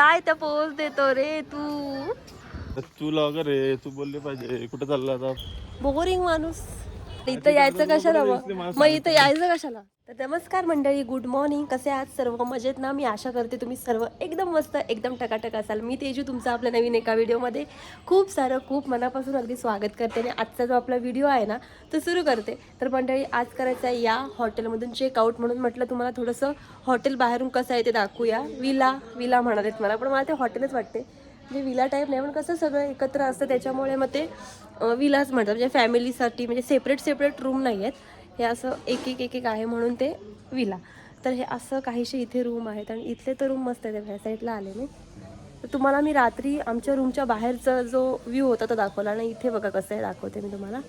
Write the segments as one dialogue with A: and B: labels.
A: काय त्या पोच देतो रे तू.
B: तू लॉगर आहे तू बोलले पाहिजे. कुठे चालला आता?
A: बोरिंग माणूस. इथं यायचं कशाला मग मग इथं यायचं कशाला? तर नमस्कार मंडळी गुड मॉर्निंग कसे आहात? सर्व मजेत ना? मी आशा करते तुम्ही सर्व एकदम मस्त एकदम टकाटक असाल. मी तेजू तुमचं आपल्या नवीन एका व्हिडिओमध्ये खूप सारं खूप मनापासून अगदी स्वागत करते आणि आजचा जो आपला व्हिडिओ आहे ना तो सुरू करते. तर मंडळी आज करायचं आहे या हॉटेलमधून चेकआउट म्हणून म्हटलं तुम्हाला थोडंसं हॉटेल बाहेरून कसं आहे ते दाखवूया. विला विला म्हणालेत मला पण मला ते हॉटेलच वाटते. म्हणजे विला टाईप नाही पण कसं सगळं एकत्र असतं त्याच्यामुळे मग ते विलाच म्हणतात. म्हणजे फॅमिलीसाठी म्हणजे सेपरेट सेपरेट रूम नाही आहेत हे असं एक एक एक एक आहे म्हणून ते विला. तर हे असं काहीसे इथे रूम आहेत आणि इथले तर रूम मस्त आहेत ह्या साईडला आले मी. तर तुम्हाला मी रात्री आमच्या रूमच्या बाहेरचा जो व्ह्यू होता तो दाखवला आणि इथे बघा कसं आहे दाखवते मी तुम्हाला.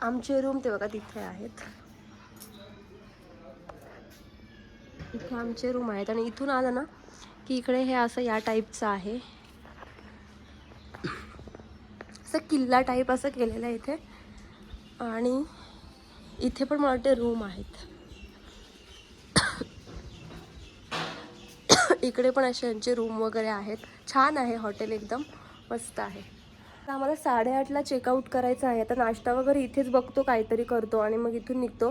A: आमचे रूम ते बघा तिथे आहेत. इथे आमचे रूम आहेत आणि इथून आलं ना की इकडे हे असं या टाईपचं आहे. असं किल्ला टाईप असं केलेलं आहे इथे. आणि इथे पण मला वाटते रूम आहेत. इकडे पण असे यांचे रूम वगैरे आहेत. छान आहे हॉटेल एकदम. मस्त आहे. तर आम्हाला साडेआठला चेकआउट करायचं आहे. आता नाश्ता वगैरे इथेच बघतो काहीतरी करतो आणि मग इथून निघतो.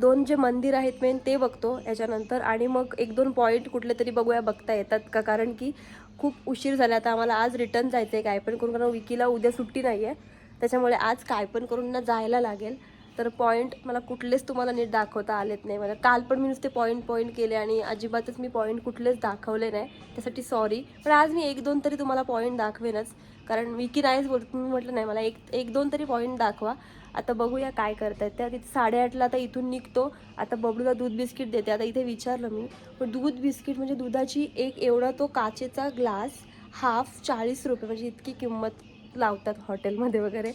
A: दोन जे मंदिर आहेत मेन ते बघतो याच्यानंतर. आणि मग एक दोन पॉईंट कुठले तरी बघूया बघता येतात का? कारण की खूप उशीर झाला. आता आम्हाला आज रिटर्न जायचं आहे काय पण करून. कारण विकीला उद्या सुट्टी नाही आहे त्याच्यामुळे आज काय पण करून ना जायला लागेल. तर पॉईंट मला कुठलेच तुम्हाला नीट दाखवता आलेत नाही. मला काल पण मी नुसते पॉईंट पॉईंट केले आणि अजिबातच मी पॉईंट कुठलेच दाखवले नाही. त्यासाठी सॉरी पण आज मी एक दोन तरी तुम्हाला पॉईंट दाखवेनच. कारण विकी नाहीच बोलत मी म्हटलं नाही मला एक एक दोन तरी पॉईंट दाखवा. आता बघूया काय करतायत. त्या तिथे साडेआठला आता इथून निघतो. आता बबलूला दूध बिस्किट देते. आता इथे विचारलं मी. पण दूध बिस्किट म्हणजे दुधाची एक एवढा तो काचेचा ग्लास हाफ चाळीस रुपये. म्हणजे इतकी किंमत. लावतात हॉटेलमध्ये वगैरे.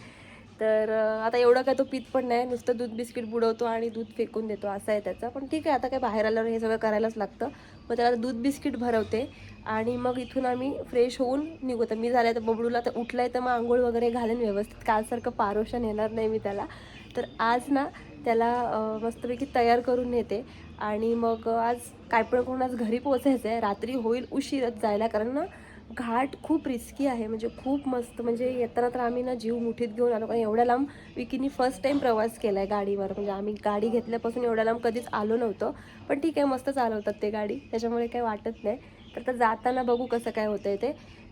A: तर आता एवढं काय तो पित पण नाही. नुसतं दूध बिस्किट बुडवतो आणि दूध फेकून देतो. असं आहे त्याचं. पण ठीक आहे आता काय बाहेर आल्यावर हे सगळं करायलाच लागतं. मग त्याला दूध बिस्किट भरवते. आणि मग इथून आम्ही फ्रेश होऊन निघू. तर मी झालं तर बबडूला तर उठलाय तर मग आंघोळ वगैरे घालेन व्यवस्थित. कालसारखं पारोशन येणार नाही मी त्याला. तर आज ना त्याला मस्तपैकी तयार करून नेते. आणि मग आज काय पण करून आज घरी पोचायचं आहे रात्री होईल उशीरच जायला. कारण ना घाट खूप रिस्की आहे. म्हणजे खूप मस्त म्हणजे येताना तर आम्ही ना जीव मुठीत घेऊन आलो. कारण एवढ्या लांब विकीनी फर्स्ट टाईम प्रवास केला आहे गाडीवर. म्हणजे आम्ही गाडी घेतल्यापासून एवढ्या लांब कधीच आलो नव्हतं. पण ठीक आहे मस्त चालवतात ते गाडी. त्याच्यामुळे काही वाटत नाही. तर आता जाताना बघू कसं काय होतंय ते.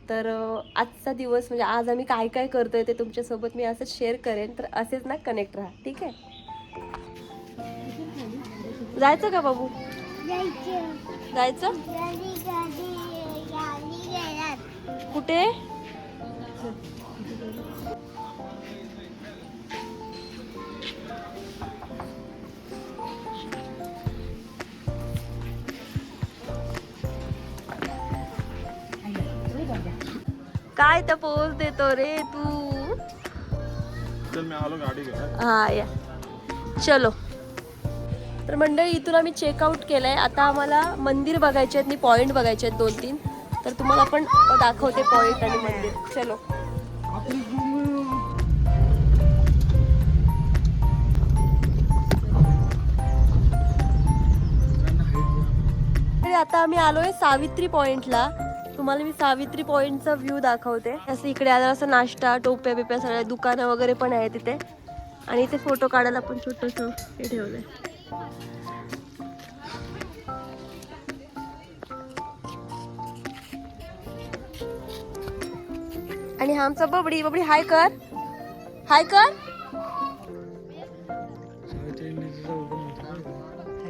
A: तर आजचा दिवस म्हणजे आज आम्ही काय काय करतोय ते तुमच्यासोबत मी असंच शेअर करेन. तर असेच ना कनेक्ट राहा. ठीक आहे? जायचं का बाबू? जायचं. कुठे? काय तर पोच देतो रे तू.
B: चल मी आलो गाडी घ्या
A: हा या. चलो. तर मंडळी इथून आम्ही चेकआउट केलंय. आता आम्हाला मंदिर बघायचे आहेत आणि पॉईंट बघायचे आहेत दोन तीन तर तुम्हाला पण दाखवते पॉईंट आणि मंदिर. चलो. आता आम्ही आलोय सावित्री पॉइंटला तुम्हाला मी सावित्री पॉइंटचा व्ह्यू दाखवते. असं इकडे आलं असं नाश्ता टोप्या बिप्या सगळ्या दुकानं वगैरे पण आहे तिथे आणि इथे फोटो काढायला पण छोटस हे ठेवलंय. आणि हा आमचा बबडी बबडी हाय कर. हाय कर.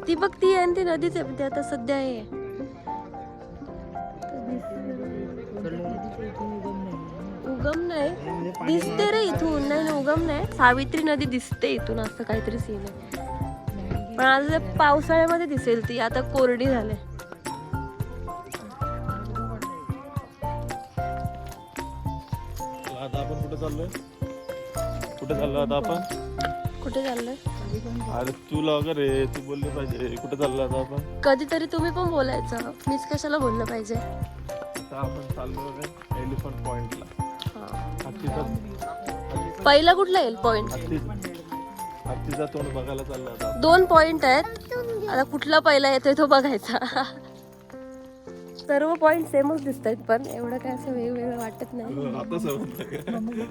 A: ती बघ ती आहे आणि ती नदीच आहे ते आता सध्या आहे. उगम नाही. दिसते रे इथून. नाही ना उगम नाही. सावित्री नदी दिसते इथून असं काहीतरी सीन आहे. पण आज पावसाळ्यामध्ये दिसेल ती. आता कोरडी झाली.
B: चाललोय? कुठे चाललो आता आपण?
A: कुठे चाललंय?
B: अरे तू लॉगर आहे तू बोलले पाहिजे. कुठे चाललो आता आपण?
A: कधीतरी तुम्ही पण बोलायचं. मीच कशाला बोललं पाहिजे?
B: आता आपण चाललो एलिफंट पॉइंटला
A: पहिला कुठला येईल पॉइंट
B: तोंड बघायला चाललो
A: दोन पॉइंट आहेत. आता कुठला पहिला येतोय तो बघायचा. सर्व पॉइंट सेमच दिसत आहेत पण एवढं काय असं वेगवेगळं वाटत नाही.
B: आता समजलं.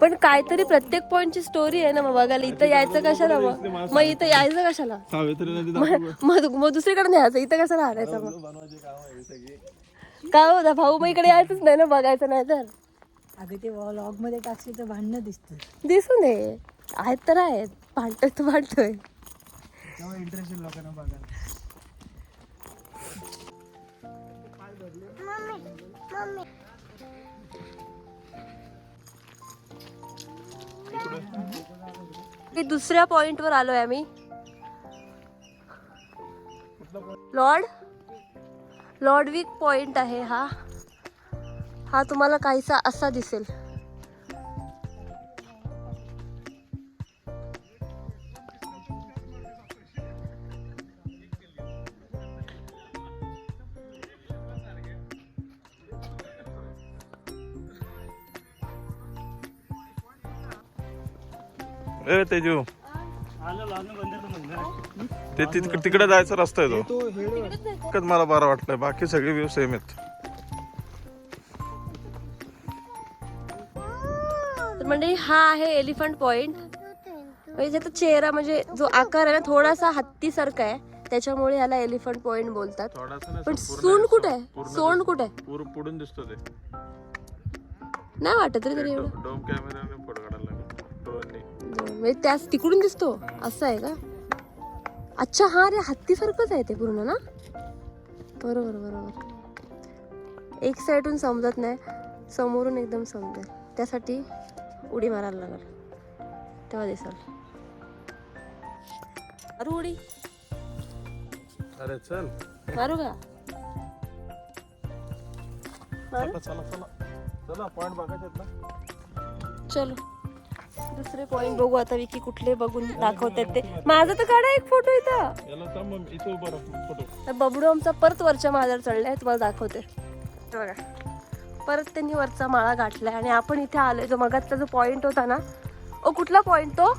A: पण काहीतरी प्रत्येक पॉइंटची स्टोरी आहे ना मग बघायला इथं यायचं कशाला मग? मग इथं यायचं कशाला? मग मग मग दुसरीकडे न्यायचं इथं कसं राहायचं मग?
B: बनवायची काम आहे सगळी
A: काय होता भाऊ मग इकडे यायचंच नाही ना बघायचं नाही तर.
C: अगं ते व्लॉगमध्ये टाकली तर भांडणं दिसतं
A: दिसू नये आहेत तर आहेत. भांडतोय तर भांडतोय.
C: तेव्हा इंटरेस्ट येईल लोकांना बघायला.
A: मी दुसऱ्या पॉइंट वर आलोय आम्ही. लॉर्ड लॉर्डविक पॉइंट आहे हा. हा तुम्हाला काहीसा असा दिसेल.
B: तेजू ते तिक- तिकडे जायचा रस्ता आहे तो. एकच मला बरा वाटतंय बाकी सगळे व्ह्यू सेम आहेत.
A: तर म्हणजे हा आहे एलिफंट पॉइंट म्हणजे त्याचा चेहरा म्हणजे जो आकार आहे ना थोडासा हत्तीसारखा आहे. त्याच्यामुळे ह्याला एलिफंट पॉइंट बोलतात. पण
B: आहे.
A: कुठे आहे? सोंड कुठे आहे?
B: पुढून दिसतो ते.
A: नाही वाटत रे तरी एवढं.
B: डोम कॅमेराने फोटो काढायला लागेल. ड्रोनने
A: म्हणजे त्याच तिकडून दिसतो. असं आहे का? अच्छा हा रे हत्तीसारखंच आहे ते पूर्ण ना? बरोबर बरोबर. एक साईडून समजत नाही समोरून एकदम समजेल. त्यासाठी उडी मारायला लागल तेव्हा दिसल. मारू उडी.
B: अरे चल.
A: मारू का? मारू
B: चला चला. चला पॉइंट बघायचे
A: चलो. दुसरे पॉइंट बघू आता विकी कुठले बघून दाखवतात ते. माझा तर काढा एक फोटो इथं. बबडू आमचा परत वरच्या माळ्यावर चढलाय तुम्हाला दाखवते. बघा. परत त्यांनी वरचा माळा गाठलाय आणि आपण इथे आलोय. जो मगाचा जो पॉइंट होता ना ओ कुठला पॉइंट तो?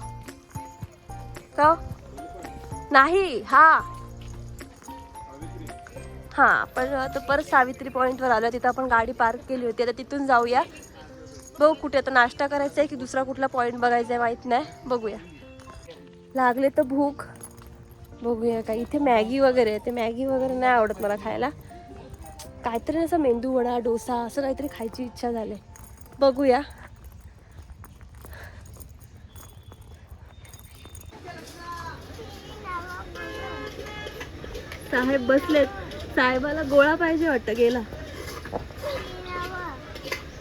A: तो? नाही हा. हा पण आता परत सावित्री पॉइंटवर आलो तिथं आपण गाडी पार्क केली होती. आता तिथून जाऊया. बघू कुठे आता नाश्ता करायचा आहे की दुसरा कुठला पॉईंट बघायचा आहे माहीत नाही. बघूया. लागले तर भूक. बघूया का इथे मॅगी वगैरे आहे. ते मॅगी वगैरे नाही आवडत मला खायला. काहीतरी असं मेंदू वडा डोसा असं काहीतरी खायची इच्छा झाली. बघूया. साहेब बसलेत. साहेबाला गोळा पाहिजे वाटतं गेला.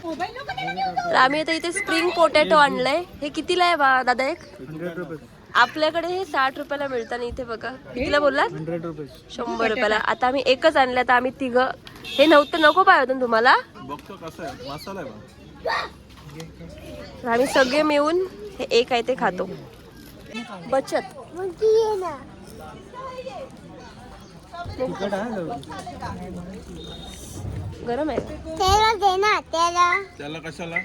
A: तर आम्ही आता इथे स्प्रिंग पोटॅटो आणलंय. हे कितीला आहे बा दादा एक? आपल्याकडे हे साठ रुपयाला मिळतं आणि इथे बघा. कितीला बोललात? शंभर रुपयाला. आता आम्ही एकच आणलं तर आम्ही तिघ. हे नव्हतं नको पाहिजे होतं ना तुम्हाला.
B: बघतो कसं आहे. मसाला आहे बा.
A: तर आम्ही सगळे मिळून हे एक आहे ते खातो. बचत. गरम आहे?
D: त्याला दे ना त्याला.
B: त्याला कशाला?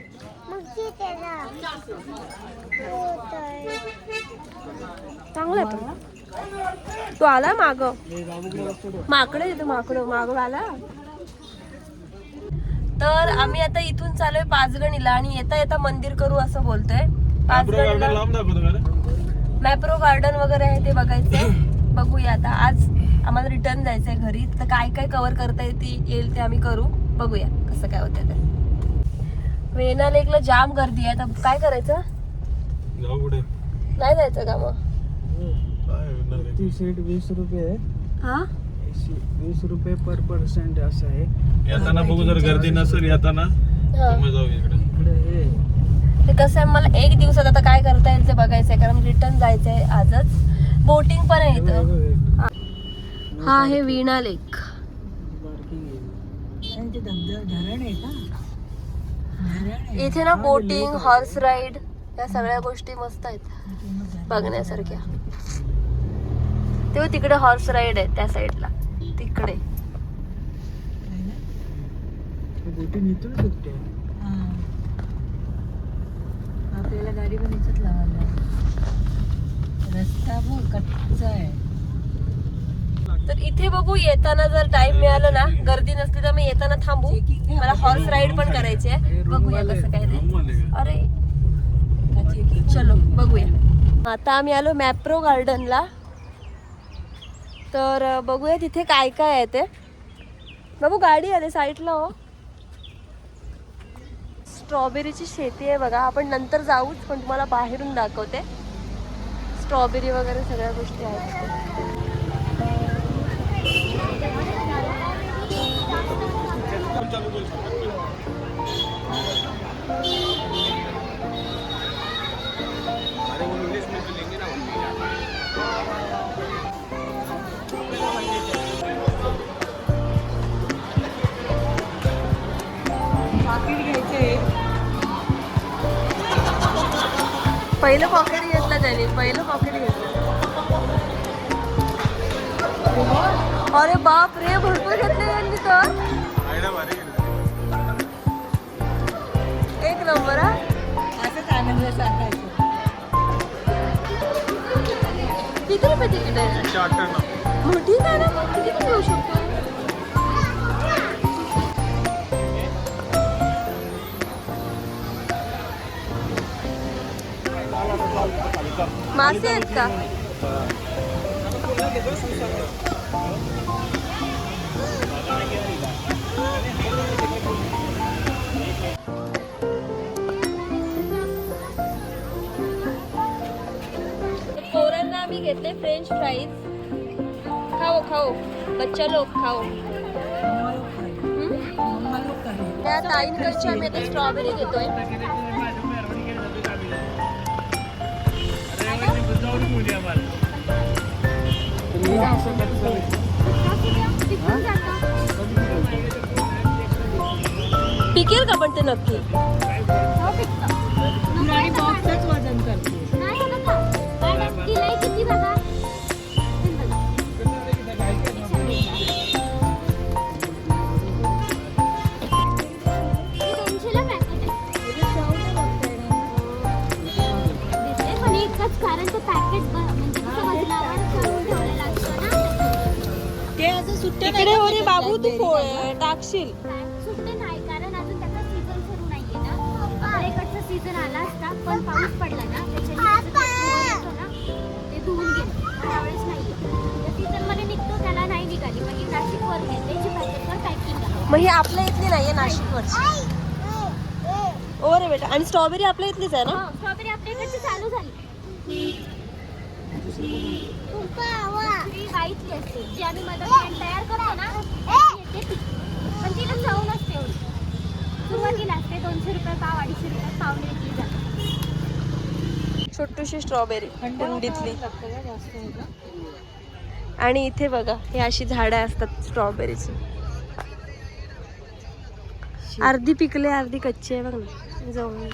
D: मग ते त्याला.
A: चांगलं आहे पण. तो आला माग? माकड येतो माकड. माग आला? तर आम्ही आता इथून चालूय पाचगणीला आणि येता येता मंदिर करू असं बोलतोय. पाचगणीला
B: लांब दाखवतो का रे?
A: मॅप्रो गार्डन वगैरे आहे ते बघायचंय. बघूया आता. आज आम्हाला रिटर्न जायचंय घरी. तर काय काय कव्हर करता येते येईल ते आम्ही करू. बघूया कसं काय होतं ते. वेना लेकला जाम गर्दी आहे. तर काय करायचं? नाही जायचं का मग?
B: आहे?
C: ती सीट वीस रुपये आहे.
A: हा?
C: वीस रुपये पर पर्सेंट असं आहे.
B: येताना बघू जर गर्दी नसेल येताना. तर मग जाऊ इकडे.
C: इकडे
A: ते कसं आहे मला एक दिवसात आता काय करता येईल ते बघायचंय कारण रिटर्न जायचंय आजच. बोटिंग पण आहे इथं. हा आहे वीणा लेक इथे ना बोटिंग हॉर्स राईड या सगळ्या गोष्टी मस्त आहेत. बघण्यासारख्या. तेव्हा तिकडे हॉर्स राईड आहे त्या साईडला तिकडे.
C: आपल्याला गाडी पण इथंच लावायला. रस्ता बघ कच्चा आहे.
A: तर इथे बघू येताना जर टाइम मिळाला ना गर्दी नसली तर मी येताना थांबू. मला हॉर्स राईड पण करायची आहे. बघूया कसं काय ते. अरे. चलो बघूया. आता आम्ही आलो मॅप्रो गार्डनला तर बघूया तिथे काय काय आहे ते. बाबू गाडी आली साईडला हो. स्ट्रॉबेरीची शेती आहे बघा. आपण नंतर जाऊच पण तुम्हाला बाहेरून दाखवते. स्ट्रॉबेरी वगैरे सगळ्या गोष्टी आहेत. पहिलं पॉकेट घेतलं त्याने पहिलं पॉकेट घेतलं. अरे बाप रे भरपूर घेतले यांनी तर. एक नंबर हा?
C: असंच आनंद सांगायचं.
A: किती रुपये तिकीट आहे? ठीक आहे ना? मग किती पण घेऊ शकतो. मासे आहेत का? आम्ही घेतले फ्रेंच फ्राईज खाओ खाओ. बच्चा लोक खाओ? त्या ताईंकडची आम्ही आता स्ट्रॉबेरी घेतोय. पिकेल का पण ते नक्की? इकडे हो रे बाबू तू फो- टाकशील.
D: सुट्टे नाही कारण अजून त्याचा सीझन सुरू नाहीये ना. आपल्याकडचा सीझन आला असता पण पाऊस पडला ना त्याच्याने त्याचं जे फळ येतो ना, ते धुवून गेलं. त्यावेळेस नाहीये. त्या सीझनमध्ये निघतो त्याला नाही निघाली. मग ही नाशिकवर त्याची पॅकेटवर पॅकिंग आहे.
A: मग ही आपल्या इथली नाहीये नाशिकवरची ओ रे बेटा आणि स्ट्रॉबेरी आपल्या इथलीच आहे ना?
D: स्ट्रॉबेरी आपल्या इकडची चालू झाली. दुसरी व्हाईटची असते जी आम्ही मदत तयार करतो ना ती येते ती पण तिला चव नसते एवढी सुरुवातीला असते दोनशे रुपये पाव अडीचशे रुपये पाव जाते
A: छोटीशी स्ट्रॉबेरी कुंडीतली. आणि इथे बघा हे अशी झाडं असतात स्ट्रॉबेरीची अर्धी पिकले अर्धी कच्ची आहे बघ ना. जाऊन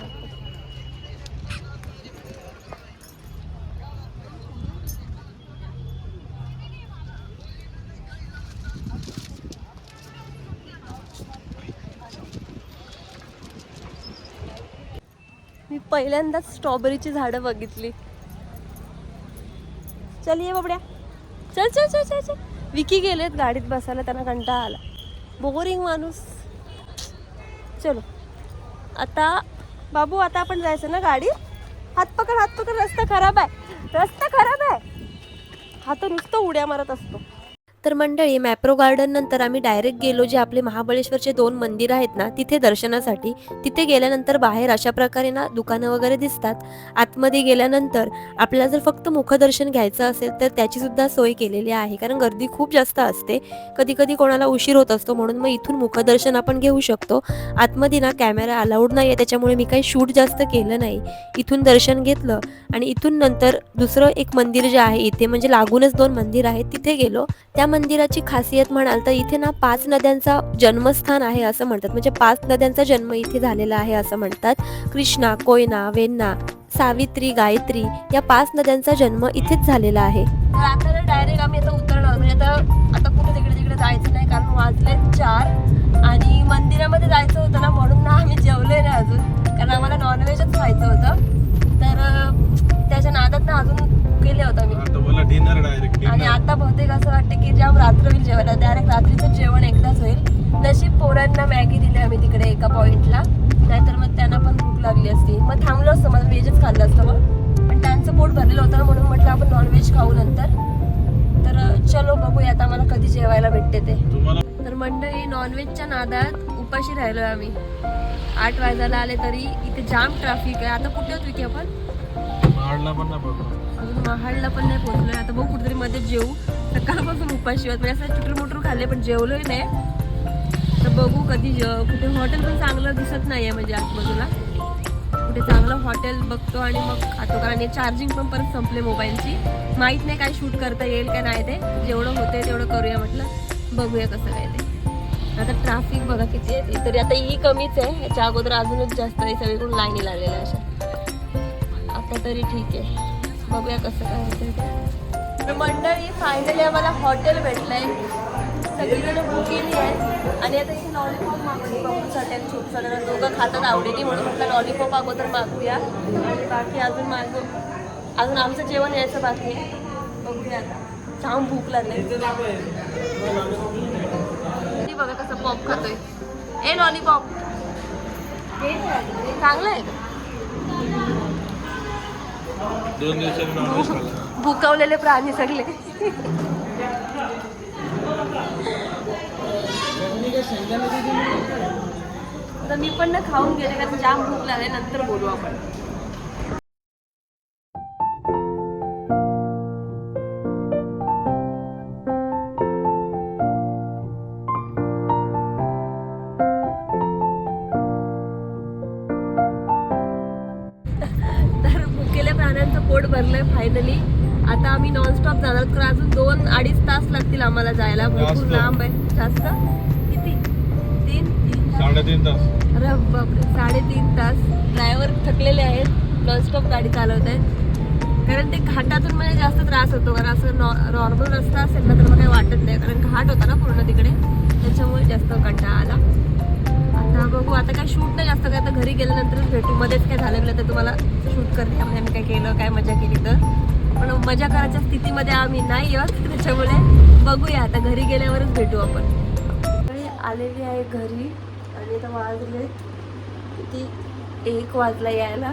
A: पहिल्यांदाच स्ट्रॉबेरीची झाडं बघितली. चल ये बाबड्या. चल चल चल चल चल. विकी गेलेत गाडीत बसायला त्यांना कंटाळा आला. बोरिंग माणूस. चलो. आता बाबू आता आपण जायचं ना गाडी? हात पकड हात पकड. रस्ता खराब आहे. रस्ता खराब आहे. हा तर नुसतं उड्या मारत असतो. तर मंडळी मॅप्रो गार्डन नंतर आम्ही डायरेक्ट गेलो जे आपले महाबळेश्वरचे दोन मंदिर आहेत ना तिथे दर्शनासाठी. तिथे गेल्यानंतर बाहेर अशा प्रकारे ना दुकानं वगैरे दिसतात. आतमध्ये गेल्यानंतर आपल्याला जर फक्त मुखदर्शन घ्यायचं असेल तर त्याची सुद्धा सोय केलेली आहे. कारण गर्दी खूप जास्त असते. कधी कधी कोणाला उशीर होत असतो म्हणून मग इथून मुखदर्शन आपण घेऊ शकतो. आतमध्ये ना कॅमेरा अलाउड नाही आहे त्याच्यामुळे मी काही शूट जास्त केलं नाही. इथून दर्शन घेतलं आणि इथून नंतर दुसरं एक मंदिर जे आहे इथे म्हणजे लागूनच दोन मंदिर आहेत तिथे गेलो. त्या मंदिराची खासियत म्हणाल तर इथे ना पाच नद्यांचा जन्मस्थान आहे असं म्हणतात. म्हणजे पाच नद्यांचा जन्म इथे झालेला आहे असं म्हणतात. कृष्णा कोयना वेण्णा सावित्री गायत्री या पाच नद्यांचा जन्म इथेच झालेला आहे. तर आता डायरेक्ट आम्ही आता उतरणार म्हणजे आता आता कुठे तिकडे तिकडे जायचं नाही कारण वाजले चार आणि मंदिरामध्ये जायचं होतं ना म्हणून ना आम्ही जेवले नाही अजून. कारण आम्हाला नॉनव्हेजच खायचं होतं. तर त्याच्या नादात ना अजून गेले होतं मी.
B: डिनर डायरेक्ट
A: आणि आता बहुतेक असं वाटतं की जाम रात्र होईल जेवायला डायरेक्ट रात्रीचं जेवण एकदाच होईल. नशीब पोरांना मॅगी दिली आम्ही तिकडे एका पॉइंटला नाहीतर मग त्यांना पण भूक लागली असती. मग थांबलो असतं मला व्हेजच खाल्लं असतं मग. पण त्यांचं पोट भरलेलं होतं ना, म्हणून म्हटलं आपण नॉनव्हेज खाऊ नंतर. तर चलो बघूया आता मला कधी जेवायला भेटते ते. तर मंडळी नॉनव्हेजच्या नादात उपाशी राहिलोय आम्ही. आठ वाजायला आले तरी इथे जाम ट्रॅफिक आहे. आता कुठे होत की आपण?
B: महाडला पण नाही पोहोचलो.
A: अजून महाडला पण नाही पोहोचलोय. आता बघू कुठेतरी मध्ये जेवू सकाळपासून उपाशी होत म्हणजे असं चुटर मुटर खाल्ले पण जेवलोय नाही. तर बघू कधी कुठे हॉटेल पण चांगलं दिसत नाहीये म्हणजे आजूबाजूला कुठे चांगलं हॉटेल बघतो आणि मग खातो. कारण चार्जिंग पण परत संपले मोबाईलची माहीत नाही काय शूट करता येईल का नाही ते. जेवढं होते तेवढं करूया म्हटलं. बघूया कसं काय ते. आता ट्रॅफिक बघा किती आहे. तरी आता ही कमीच आहे. याच्या अगोदर अजूनच जास्त आहे. सगळीकडून लाईनी लागलेल्या अशा. आता तरी ठीक आहे. बघूया कसं काय होतं मंडळी फायनली आम्हाला हॉटेल भेटलंय. सगळीकडे बुकिंग आहे. आणि आता इथे लॉलीपॉप मागवली बघूसाठी आणि छोटं दोघं खातात आवडीने म्हणून म्हटलं लॉलीपॉप अगोदर मागूया. आणि बाकी अजून मागू अजून आमचं जेवण यायचं बाकी आहे. बघूया आता. छान भूक लागली. बघा कसं पॉप खातोय. ए लॉलीपॉप चांगलं आहे
B: दोन दिवसांनी नॉनव्हेज खाल्लं.
A: भुकवलेले प्राणी सगळे. तर मी पण ना खाऊन गेले कारण जाम भूक लागली नंतर बोलू आपण. नॉनस्टॉप जाणार कारण अजून दोन अडीच तास लागतील आम्हाला जायला. भरपूर. लांब आहे. जास्त? किती? तीन? तीन
B: साडेतीन तास.
A: अरे बापरे. साडेतीन तास. ड्रायव्हर थकलेले आहेत. नॉनस्टॉप गाडी चालवत आहेत कारण ते घाटातून म्हणजे जास्त त्रास होतो. कारण असं नॉर्मल रस्ता असेल ना तर मग काही वाटत नाही. कारण घाट होता ना पूर्ण तिकडे. त्याच्यामुळे जास्त कंटाळा आला. आता बघू. आता काय शूट नाही जास्त काय आता घरी गेल्यानंतरच भेटू. मध्येच काय झालं तर तुम्हाला शूट करते. म्हणजे आम्ही काय केलं काय मजा केली तर. पण मजा करायच्या स्थितीमध्ये आम्ही नाही आहोत त्याच्यामुळे बघूया. आता घरी गेल्यावरच भेटू आपण. आलेली आहे घरी. आणि आता वाजले किती? एक वाजला यायला.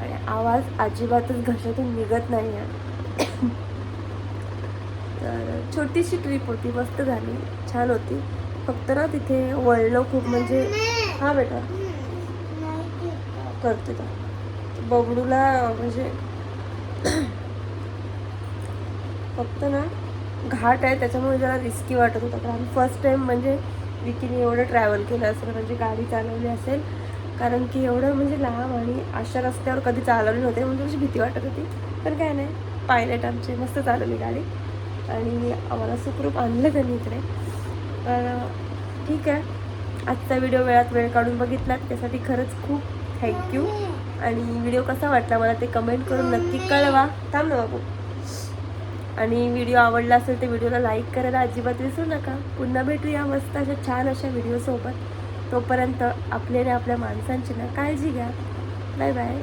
A: आणि आवाज अजिबातच घशातून निघत नाही आहे. तर छोटीशी ट्रिप होती मस्त झाली. छान होती. फक्त ना तिथे वळलो खूप म्हणजे हा बेटा. करते का बबडूला म्हणजे फक्त ना घाट आहे त्याच्यामुळे जरा रिस्की वाटत होता. कारण फर्स्ट टाईम म्हणजे विकीने एवढं ट्रॅव्हल केलं असेल म्हणजे गाडी चालवली असेल. कारण की एवढं म्हणजे लांब आणि अशा रस्त्यावर कधी चालवली नव्हते म्हणजे अशी भीती वाटत होती. पण काय नाही पायलट आमची मस्त चालवली गाडी. आणि आम्हाला सुखरूप आणलं त्यांनी इकडे. तर ठीक आहे. आजचा व्हिडिओ वेळात वेळ काढून बघितलात. त्यासाठी खरंच खूप थँक्यू आणि व्हिडिओ कसा वाटला मला ते कमेंट करून नक्की कळवा. थांब ना बाबू. आणि व्हिडिओ आवडला असेल तर व्हिडिओला लाईक करायला अजिबात विसरू नका. पुन्हा भेटूया मस्त अशा छान अशा व्हिडिओसोबत तोपर्यंत आपल्याने आपल्या माणसांची ना काळजी घ्या. Bye bye